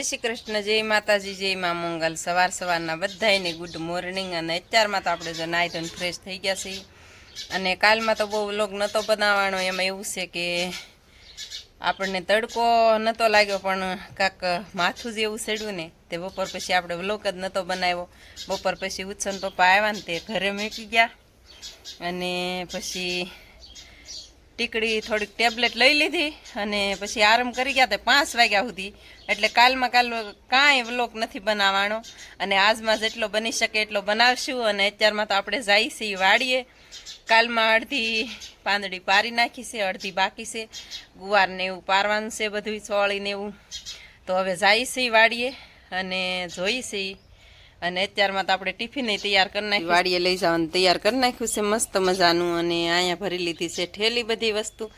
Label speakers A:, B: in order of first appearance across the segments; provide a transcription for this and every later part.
A: જય શ્રી કૃષ્ણ, જય માતાજી, જય મા મંગલ. સવાર સવારના બધાયને ગુડ મોર્નિંગ અને અત્યારમાં તો આપણે જો નાહી ધોઈને ફ્રેશ થઈ ગયા છીએ. અને કાલમાં તો બહુ વ્લોગ નહોતો બનાવવાનો. એમાં એવું છે કે આપણને તડકો નહોતો લાગ્યો, પણ કાંક માથું જેવું ચડ્યું ને તે બપોર પછી આપણે વ્લોગ જ નહોતો બનાવ્યો. બપોર પછી ઉત્સન પપ્પા આવ્યા ને તે ઘરે મૂકી ગયા. અને પછી ટીકડી થોડીક ટેબ્લેટ લઈ લીધી અને પછી આરામ કરી ગયા તે પાંચ વાગ્યા સુધી. એટલે કાલમાં કાલ કાંઈ વ્લોગ નથી બનાવવાનો. અને આજમાં જેટલો બની શકે એટલો બનાવશું અને અત્યારમાં તો આપણે જાય છીએ વાડીએ. કાલમાં અડધી પાંદડી પારી નાખી છે, અડધી બાકી છે. ગુવારને એવું પારવાનું છે બધું ચોળીને એવું. તો હવે જાય છીએ વાડીએ અને જોઈ છીએ અને અત્યારમાં તો આપણે ટિફિન તૈયાર કરી નાખી વાડીએ લઈ જવાનું તૈયાર કરી નાખ્યું છે, મસ્ત મજાનું. અને અહીંયા ભરી લીધી છે ઠેલી બધી વસ્તુ.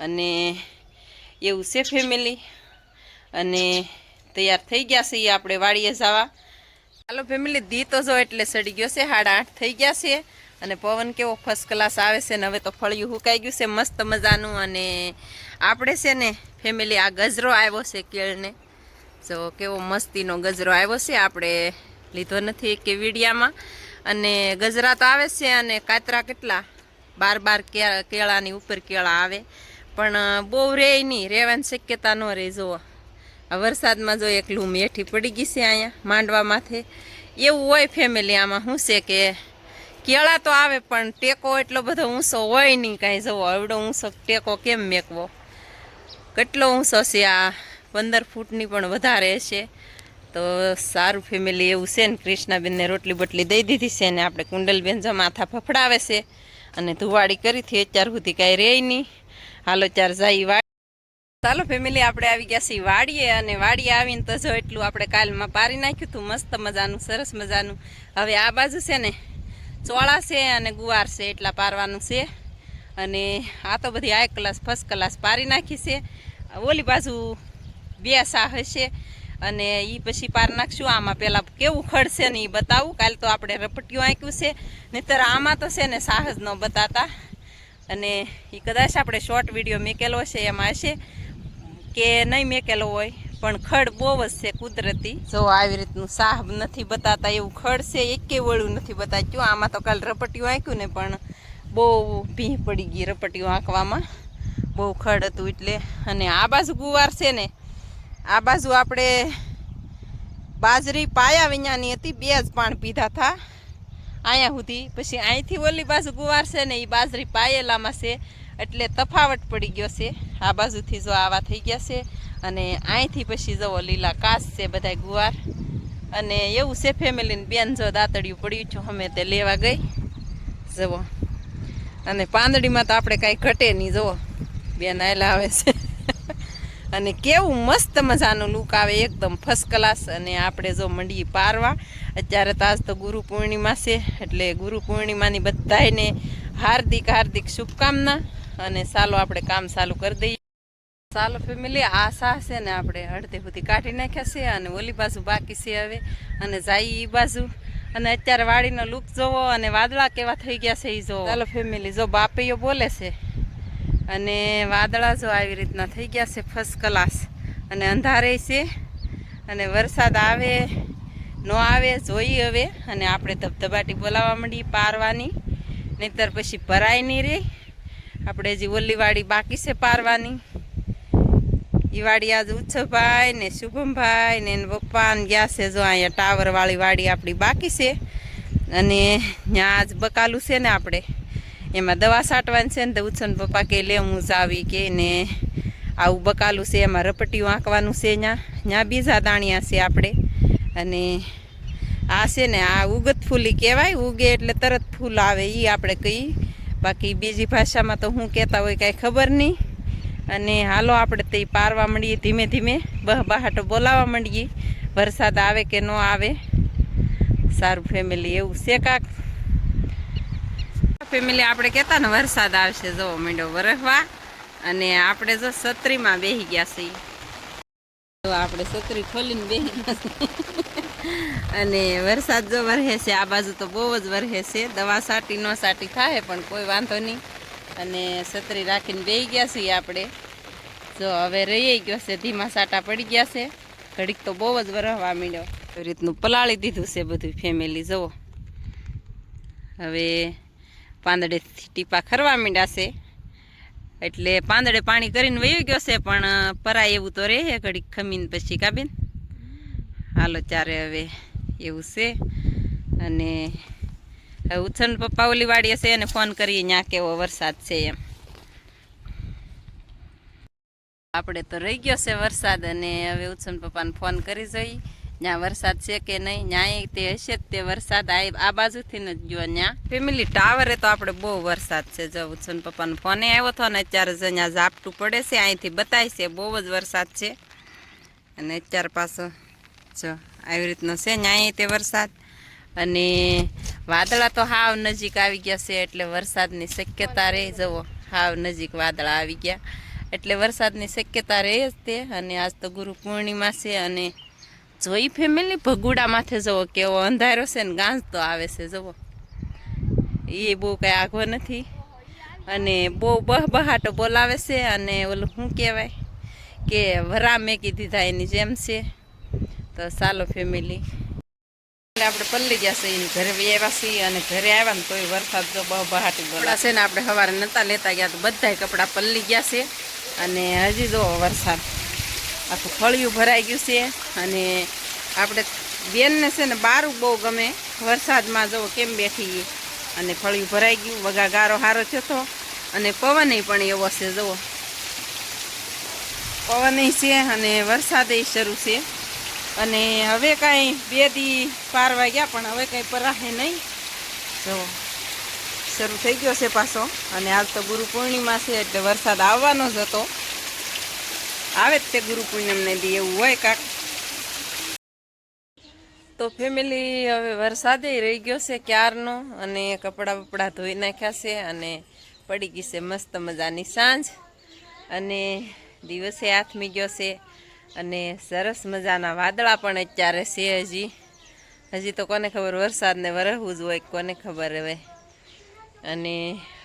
A: અને એવું છે ફેમિલી અને તૈયાર થઈ ગયા છે એ આપણે વાડીએ જવા. ચાલો ફેમિલી દી તો જો એટલે સડી ગયો છે, સાડા આઠ થઈ ગયા છે. અને પવન કેવો ફર્સ્ટ ક્લાસ આવે છે ને હવે તો ફળિયું હુકાઈ ગયું છે, મસ્ત મજાનું. અને આપણે છે ને ફેમિલી આ ગજરો આવ્યો છે કેળને. જો કેવો મસ્તીનો ગજરો આવ્યો છે, આપણે લીધો નથી કે વીડિયામાં. અને ગજરા તો આવે છે અને કાતરા કેટલા? બાર બાર કેળાની ઉપર કેળા આવે. પણ બહુ રહે નહીં રહેવાની શક્યતા ન રહે જુઓ. વરસાદમાં જો એકલું મેઠી પડી ગઈ છે અહીંયા, માંડવા માથે. એવું હોય ફેમિલી આમાં, શું છે કે? કેળા તો આવે, પણ ટેકો એટલો બધો ઊંચો હોય નહીં કાંઈ જવો એવડો ઊંચો ટેકો કેમ મેકવો? કેટલો ઊંચો છે આ? પંદર ફૂટની પણ વધારે છે. તો સારું ફેમિલી એવું છે ને, કૃષ્ણાબેનને રોટલી બોટલી દઈ દીધી છે ને, આપણે કુંડલબેન જો માથા ફફડાવે છે અને ધુવાડી કરી હતી, અત્યાર સુધી કાંઈ રહે નહીં. હાલો, ચાર જાય વાડી ચાલો ફેમિલી આપણે આવી ગયા છીએ વાડીએ અને વાડીએ આવીને તો જો એટલું આપણે કાલમાં પારી નાખ્યું હતું, મસ્ત મજાનું, સરસ મજાનું. હવે આ બાજુ છે ને, ચોળા છે અને ગુવાર છે એટલા પારવાનું છે. અને આ તો બધી હાઈ ક્લાસ ફર્સ્ટ ક્લાસ પારી નાખી છે. ઓલી બાજુ બે સા હશે. અને એ પછી પાર નાખશું. આમાં પહેલાં કેવું ખડશે ને એ બતાવું. કાલે તો આપણે રપટીયું આંક્યું છે. નહીતર આમાં તો છે ને સાહસ ન બતાતા. અને એ કદાચ આપણે શોર્ટ વીડિયો મેકેલો છે, એમાં હશે કે નહીં મેકેલો હોય, પણ ખડ બહુ જ છે કુદરતી. જો આવી રીતનું સાહ નથી બતાતા, એવું ખડ છે, એકે વળું નથી બતાવ્યું આમાં તો કાલ રપટિયું આંક્યું ને, પણ બહુ ભીહ પડી ગઈ રપટીયું આંકવામાં. બહુ ખડ હતું એટલે. અને આ બાજુ ગુવાર છે ને આ બાજુ આપણે બાજરી પાયા વિኛની હતી, બે જ પાણ પીધા હતા. અહીંયા સુધી. પછી અહીંથી ઓલી બાજુ ગુવાર છે ને એ બાજરી પાયેલામાં છે, એટલે તફાવત પડી ગયો છે. આ બાજુથી જો આવા થઈ ગયા છે, અને અહીંથી પછી જવો લીલા કાસ છે બધા ગુવાર. અને એવું છે ફેમિલીને બેન જો દાંતડિયું પડ્યું છું, અમે તે લેવા ગઈ. જવો અને પાંદડીમાં તો આપણે કાંઈ ઘટે નહીં જવો બેન આયલા આવે છે. અને કેવું મસ્ત મજાનું લુક આવે, એકદમ ફર્સ્ટ ક્લાસ અને આપણે જો મંડી પારવા, અત્યારે તો આજ તો ગુરુ પૂર્ણિમા છે, એટલે ગુરુ પૂર્ણિમાની બધાયને હાર્દિક હાર્દિક શુભકામના. અને ચાલો આપણે કામ ચાલુ કરી દઈએ. ચાલો ફેમિલી આ સાહ છે ને આપણે અડધે સુધી કાઢી નાખ્યા છે અને ઓલી બાજુ બાકી છે હવે. અને જાય એ બાજુ. અને અત્યારે વાડીનો લુક જોવો અને વાદળા કેવા થઈ ગયા છે એ જોવો. ચાલો ફેમિલી જો બાપૈયો બોલે છે અને વાદળા જો આવી રીતના થઈ ગયા છે ફર્સ્ટ ક્લાસ અને અંધારે છે. અને વરસાદ આવે, ન આવે, જોઈએ હવે. અને આપણે ધબધબાટી બોલાવવા માંડી પારવાની. નહીતર પછી ભરાય નહીં રે. આપણે હજી ઓલીવાડી બાકી છે પારવાની. ઈ વાડી આજ ઉચ્છભાઈ ને શુભમભાઈ ને એના પપ્પા ગયા છે જો અહીંયા ટાવરવાળી વાડી આપણી બાકી છે. અને ત્યાં આજ બકાલું છે ને આપણે. એમાં દવા છાંટવાની છે ને તો ઉત્સન પપ્પા કે લે હું જાવી કે ને આવું બકાલું છે, એમાં રપટીયું આંકવાનું છે ત્યાં ત્યાં બીજા દાણિયા છે આપણે. અને આ છે ને આ ઉગત ફૂલી કહેવાય, ઉગે એટલે તરત ફૂલ આવે એ આપણે કહી બાકી બીજી ભાષામાં તો હું કહેતા હોય કાંઈ ખબર નહીં. અને હાલો આપણે તે પારવા માંડીએ, ધીમે ધીમે બહ બહાટો બોલાવવા માંડીએ. વરસાદ આવે કે ન આવે. સારું ફેમિલી એવું છે કાક. ફેમિલી આપણે કહેતા ને, વરસાદ આવશે, જો મીંડો વરસવા. અને આપણે જો છત્રીમાં બેસી ગયા છીએ. તો આપણે છત્રી ખોલીને બેસી ગયા અને વરસાદ જો વરસે છે, આ બાજુ તો બહુ જ વરસે છે. દવા સાટી, ન સાટી થાય, પણ કોઈ વાંધો નહીં. અને છત્રી રાખીને બેસી ગયા છીએ આપણે. જો હવે રહી ગયો છે, ધીમા સાટા પડી ગયા છે. ઘડીક તો બહુ જ વરહવા મીંડ્યો રીતનું પલાળી દીધું છે બધું ફેમિલી જુઓ. હવે પાંદડેથી ટીપા ખરવા માંડ્યા છે. એટલે પાંદડે પાણી કરીને વયું ગયો છે, પણ પરાય એવું તો રહે ઘડીક ખમીને પછી કાબીન હાલો ચારે હવે એવું છે. અને ઉછન પપ્પા ઓલી વાડીએ છે અને ફોન કરીએ ત્યાં કેવો વરસાદ છે એમ. આપણે તો રહી ગયો છે વરસાદ અને હવે ઉછન પપ્પાને ફોન કરી જોઈ. ત્યાં વરસાદ છે કે નહીં ત્યાં તે હશે જ તે વરસાદ આ બાજુથી જ જો ત્યાં ફેમિલી ટાવરે તો આપણે બહુ વરસાદ છે. જો ને પપ્પાનો ફોને આવ્યો હતો ને અત્યારે જ અહીંયા ઝાપટું પડે છે. અહીંથી બતાય છે, બહુ જ વરસાદ છે. અને અત્યારે પાછો જો આવી રીતનો છે. ન્યાય તે વરસાદ. અને વાદળા તો હાવ નજીક આવી ગયા છે, એટલે વરસાદની શક્યતા રહે. જવો હાવ નજીક વાદળા આવી ગયા. એટલે વરસાદની શક્યતા રહે જ તે. અને આજ તો ગુરુ પૂર્ણિમા છે અને જોઈ ફેમિલી ભગુડા માથે જવો કેવો અંધારો છે ને ગાંજ તો આવે છે જવો એ બહુ કાંઈ આગવો નથી. અને બહુ બહ બહાટો બોલાવે છે અને ઓલું શું કહેવાય કે વરા મેકી દીધા એની જેમ છે. તો ચાલો ફેમિલી આપણે પલ્લી ગયા છીએ ઘરે આવ્યા છીએ અને ઘરે આવ્યા ને તોય વરસાદ જો બહુ બહાટી બોલા છે ને આપણે સવારે નતા લેતા ગયા તો બધાય કપડાં પલ્લી ગયા છે. અને હજી જો વરસાદ. આખું ફળિયું ભરાઈ ગયું છે અને આપણે બેનને છે ને બારું બહુ ગમે. વરસાદમાં જવો કેમ બેઠી અને ફળિયું ભરાઈ ગયું, વગા ગારો હારો થયો હતો અને પવન પણ એવો છે, જુઓ. પવન છે અને વરસાદ શરૂ છે. અને હવે કાંઈ બે દી પારવા ગયા પણ હવે કાંઈ પરાહે નહીં. જો શરૂ થઈ ગયો છે પાછો. અને આજ તો ગુરુ પૂર્ણિમા છે એટલે વરસાદ આવવાનો જ હતો. આવે જ તે ગુરુ પૂનમને દી એવું હોય કાક. તો ફેમિલી હવે વરસાદે રહી ગયો છે ક્યારનો અને કપડાં બપડા ધોઈ નાખ્યા છે અને પડી ગઈ છે મસ્ત મજાની સાંજ. અને દિવસે હાથમી ગયો છે અને સરસ મજાના વાદળા પણ અત્યારે છે હજી. હજી તો કોને ખબર વરસાદને વરહવું જ હોય, કોને ખબર હવે. અને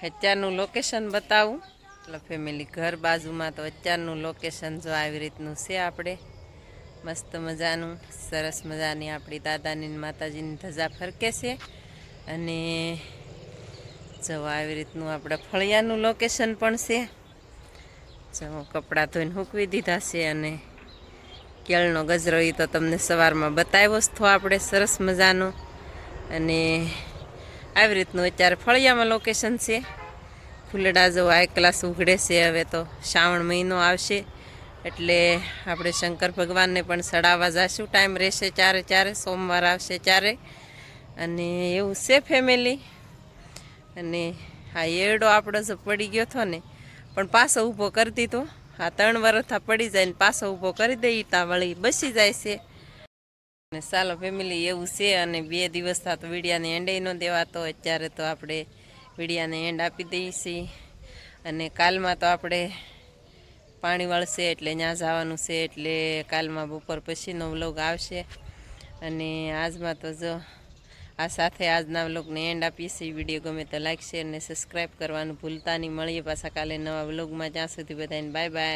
A: અત્યારનું લોકેશન બતાવું. એટલે ફેમિલી ઘર બાજુમાં તો અત્યારનું લોકેશન જો આવી રીતનું છે આપણે. મસ્ત મજાનું, સરસ મજાની આપણી દાદાની માતાજીની ધજા ફરકે છે. અને જો આવી રીતનું આપણે ફળિયાનું લોકેશન પણ છે. જો કપડાં ધોઈને સૂકવી દીધા છે અને કેળનો ગજરો એ તો તમને સવારમાં બતાવ્યો જ થો આપણે સરસ મજાનો. અને આવી રીતનું અત્યારે ફળિયામાં લોકેશન છે. ફૂલડા જો આ ક્લાસ ઉઘડે છે, હવે તો શ્રાવણ મહિનો આવશે. એટલે આપણે શંકર ભગવાનને પણ સડાવવા જશું. ટાઈમ રહેશે ચારે ચારે, સોમવાર આવશે ચારે. અને એવું છે ફેમિલી અને આ એરડો આપણો જો પડી ગયો હતો ને, પણ પાછો ઊભો કરી દીધો. આ ત્રણ વર્ષા પડી જાય ને પાછો ઊભો કરી દઈએ ત્યાં વળી બસી જાય છે. અને ચાલો ફેમિલી એવું છે, અને બે દિવસ થતો વીડિયાને એંડે ન દેવાતો. અત્યારે તો આપણે વીડિયાને એન્ડ આપી દઈએ છીએ અને કાલમાં તો આપણે પાણી વળશે એટલે ત્યાં જવાનું છે એટલે કાલમાં બપોર પછીનો વ્લોગ આવશે. અને આજમાં તો જો આ સાથે આજના વ્લોગને એન્ડ આપીએ છીએ. વીડિયો ગમે તો લાઈક શેર અને સબસ્ક્રાઈબ કરવાનું ભૂલતા નહીં. મળીએ પાછા કાલે નવા વ્લોગમાં. જ્યાં સુધી બધાને બાય બાય